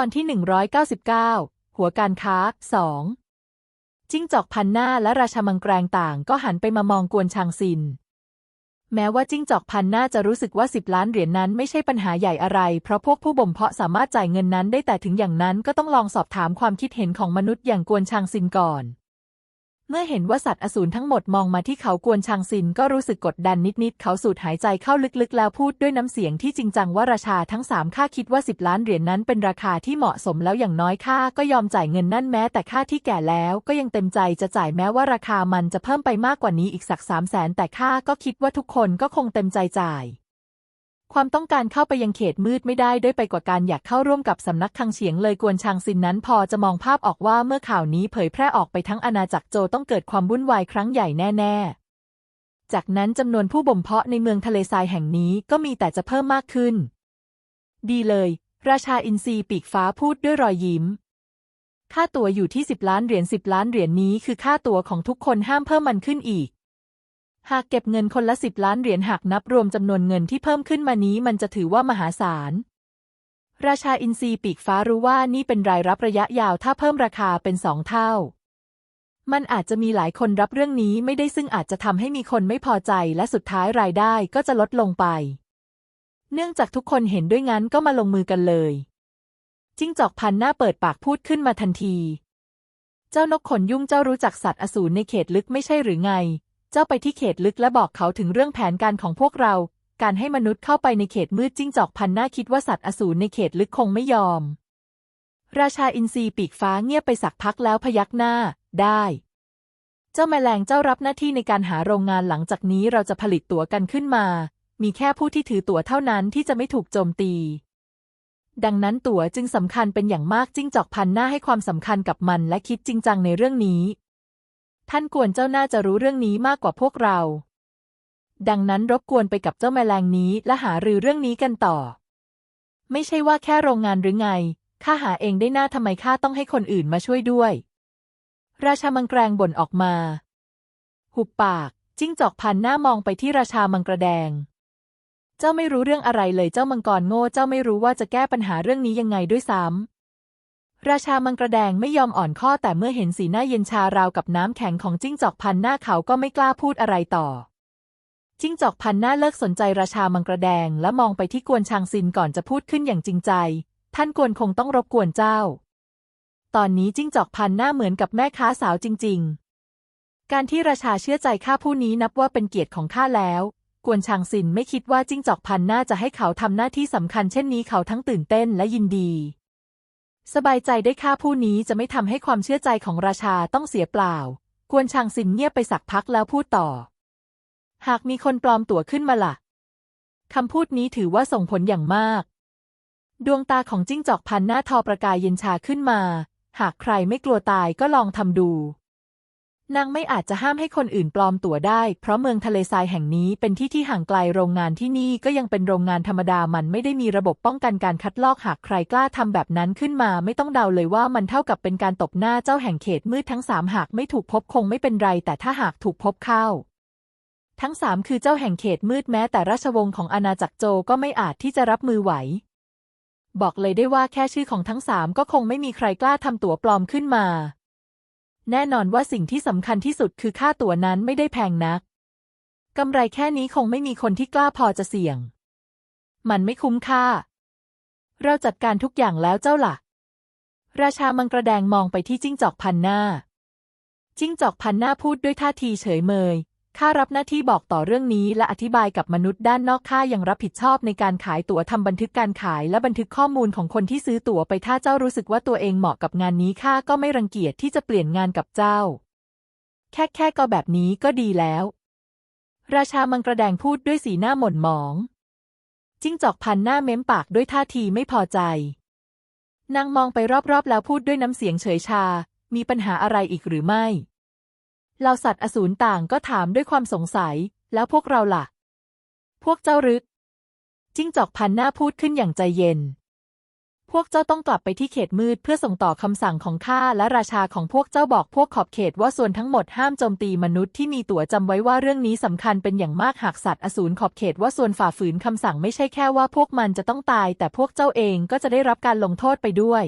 ตอนที่ 199 หัวการค้า2จิ้งจอกพันหน้าและราชมังแกรงต่างก็หันไปมามองกวนชางซิน แม้ว่าจิ้งจอกพันหน้าจะรู้สึกว่าสิบล้านเหรียญนนั้นไม่ใช่ปัญหาใหญ่อะไร เพราะพวกผู้บ่มเพาะสามารถจ่ายเงินนั้นได้แต่ถึงอย่างนั้นก็ต้องลองสอบถามความคิดเห็นของมนุษย์อย่างกวนชางซินก่อน เมื่อเห็นว่าสัตว์อสูรทั้งหมดมองมาที่เขากวนชางซินก็รู้สึกกดดันนิดๆ เขาสูดหายใจเข้าลึกๆ แล้วพูดด้วยน้ำเสียงที่จริงจังว่าราชาทั้งสามข้าคิดว่าสิบล้านเหรียญนนั้นเป็นราคาที่เหมาะสมแล้วอย่างน้อยข้าก็ยอมจ่ายเงินนั่นแม้ แต่ข้าที่แก่แล้วก็ยังเต็มใจจะจ่ายแม้ว่าราคามันจะเพิ่มไปมากกว่านี้อีกสักสามแสนแต่ข้าก็คิดว่าทุกคนก็คงเต็มใจจ่าย ความต้องการเข้าไปยังเขตมืดไม่ได้ด้วยไปกว่าการอยากเข้าร่วมกับสำนักคังเฉียงเลยกวนชางซินนั้นพอจะมองภาพออกว่าเมื่อข่าวนี้เผยแพร่ออกไปทั้งอาณาจักรโจต้องเกิดความวุ่นวายครั้งใหญ่แน่ ๆ จากนั้นจำนวนผู้บ่มเพาะในเมืองทะเลทรายแห่งนี้ก็มีแต่จะเพิ่มมากขึ้น ดีเลย ราชาอินทรีปีกฟ้าพูดด้วยรอยยิ้ม ค่าตัวอยู่ที่สิบล้านเหรียญสิบล้านเหรียญนี้คือค่าตัวของทุกคนห้ามเพิ่มมันขึ้นอีก หากเก็บเงินคนละสิบล้านเหรียญหากนับรวมจำนวนเงินที่เพิ่มขึ้นมานี้มันจะถือว่ามหาศาล ราชาอินทรีปีกฟ้ารู้ว่านี่เป็นรายรับระยะยาวถ้าเพิ่มราคาเป็นสองเท่า มันอาจจะมีหลายคนรับเรื่องนี้ไม่ได้ซึ่งอาจจะทำให้มีคนไม่พอใจและสุดท้ายรายได้ก็จะลดลงไป เนื่องจากทุกคนเห็นด้วยงั้นก็มาลงมือกันเลย จิ้งจอกพันหน้าเปิดปากพูดขึ้นมาทันที เจ้านกขนยุ่งเจ้ารู้จักสัตว์อสูรในเขตลึกไม่ใช่หรือไง จ้าไปที่เขตลึกและบอกเขาถึงเรื่องแผนการของพวกเรา การให้มนุษย์เข้าไปในเขตมืดจิ้งจอกพันหน้าคิดว่าสัตว์อสูรในเขตลึกคงไม่ยอม ราชาอินทรีปีกฟ้าเงียบไปสักพักแล้วพยักหน้า ได้ เจ้าแมลงเจ้ารับหน้าที่ในการหาโรงงานหลังจากนี้เราจะผลิตตั๋วกันขึ้นมา มีแค่ผู้ที่ถือตั๋วเท่านั้นที่จะไม่ถูกโจมตี ดังนั้นตั๋วจึงสำคัญเป็นอย่างมากจิ้งจอกพันหน้าให้ความสำคัญกับมันและคิดจริงจังในเรื่องนี้ ท่านกวนเจ้าน่าจะรู้เรื่องนี้มากกว่าพวกเรา ดังนั้นรบกวนไปกับเจ้าแมลงนี้และหารือเรื่องนี้กันต่อ ไม่ใช่ว่าแค่โรงงานหรือไง ข้าหาเองได้หน้าทำไมข้าต้องให้คนอื่นมาช่วยด้วย ราชามังแกรงบ่นออกมา หุบปาก จิ้งจอกพันหน้ามองไปที่ราชามังกระแดง เจ้าไม่รู้เรื่องอะไรเลยเจ้ามังกรโง่ เจ้าไม่รู้ว่าจะแก้ปัญหาเรื่องนี้ยังไงด้วยซ้ำ ราชามังกระแดงไม่ยอมอ่อนข้อแต่เมื่อเห็นสีหน้าเย็นชาราวกับน้ำแข็งของจิ้งจอกพันหน้าเขาก็ไม่กล้าพูดอะไรต่อ จิ้งจอกพันหน้าเลิกสนใจราชามังกระแดงและมองไปที่กวนชางซินก่อนจะพูดขึ้นอย่างจริงใจ ท่านกวนคงต้องรบกวนเจ้า ตอนนี้จิ้งจอกพันหน้าเหมือนกับแม่ค้าสาวจริง ๆ การที่ราชาเชื่อใจข้าผู้นี้นับว่าเป็นเกียรติของข้าแล้ว กวนชางซินไม่คิดว่าจิ้งจอกพันหน้าจะให้เขาทำหน้าที่สำคัญเช่นนี้เขาทั้งตื่นเต้นและยินดี สบายใจได้ข้าผู้นี้จะไม่ทำให้ความเชื่อใจของราชาต้องเสียเปล่า กวนชางซินเงียบไปสักพักแล้วพูดต่อ หากมีคนปลอมตั๋วขึ้นมาละ่ะคำพูดนี้ถือว่าส่งผลอย่างมาก ดวงตาของจิ้งจอกพันหน้าทอประกายเย็นชาขึ้นมา หากใครไม่กลัวตายก็ลองทำดู นางไม่อาจจะห้ามให้คนอื่นปลอมตั๋วได้ เพราะเมืองทะเลทรายแห่งนี้เป็นที่ที่ห่างไกลโรงงานที่นี่ก็ยังเป็นโรงงานธรรมดามันไม่ได้มีระบบป้องกันการคัดลอกหากใครกล้าทำแบบนั้นขึ้นมา ไม่ต้องเดาเลยว่ามันเท่ากับเป็นการตบหน้าเจ้าแห่งเขตมืดทั้งสามหากไม่ถูกพบคงไม่เป็นไร แต่ถ้าหากถูกพบเข้า ทั้งสามคือเจ้าแห่งเขตมืดแม้แต่ราชวงศ์ของอาณาจักรโจก็ไม่อาจที่จะรับมือไหวบอกเลยได้ว่าแค่ชื่อของทั้งสามก็คงไม่มีใครกล้าทำตั๋วปลอมขึ้นมา แน่นอนว่าสิ่งที่สำคัญที่สุดคือค่าตั๋วนั้นไม่ได้แพงนัก กำไรแค่นี้คงไม่มีคนที่กล้าพอจะเสี่ยง มันไม่คุ้มค่า เราจัดการทุกอย่างแล้วเจ้าล่ะ ราชามังกระแดงมองไปที่จิ้งจอกพันหน้า จิ้งจอกพันหน้าพูดด้วยท่าทีเฉยเมย ข้ารับหน้าที่บอกต่อเรื่องนี้และอธิบายกับมนุษย์ด้านนอกข้ายังรับผิดชอบในการขายตั๋วทำบันทึกการขายและบันทึกข้อมูลของคนที่ซื้อตั๋วไปถ้าเจ้ารู้สึกว่าตัวเองเหมาะกับงานนี้ข้าก็ไม่รังเกียจที่จะเปลี่ยนงานกับเจ้า แค่แค่ก็แบบนี้ก็ดีแล้ว ราชามังกระแดงพูดด้วยสีหน้าหม่นหมอง จิ้งจอกพันหน้าเม้มปากด้วยท่าทีไม่พอใจ นางมองไปรอบๆแล้วพูดด้วยน้ำเสียงเฉยชา มีปัญหาอะไรอีกหรือไม่ เหล่าสัตว์อสูรต่างก็ถามด้วยความสงสัย แล้วพวกเราล่ะ พวกเจ้ารึก จิ้งจอกพันหน้าพูดขึ้นอย่างใจเย็น พวกเจ้าต้องกลับไปที่เขตมืดเพื่อส่งต่อคำสั่งของข้าและราชาของพวกเจ้าบอกพวกขอบเขตว่าส่วนทั้งหมดห้ามโจมตีมนุษย์ที่มีตั๋วจำไว้ว่าเรื่องนี้สำคัญเป็นอย่างมากหากสัตว์อสูรขอบเขตว่าส่วนฝ่าฝืนคำสั่งไม่ใช่แค่ว่าพวกมันจะต้องตาย แต่พวกเจ้าเองก็จะได้รับการลงโทษไปด้วย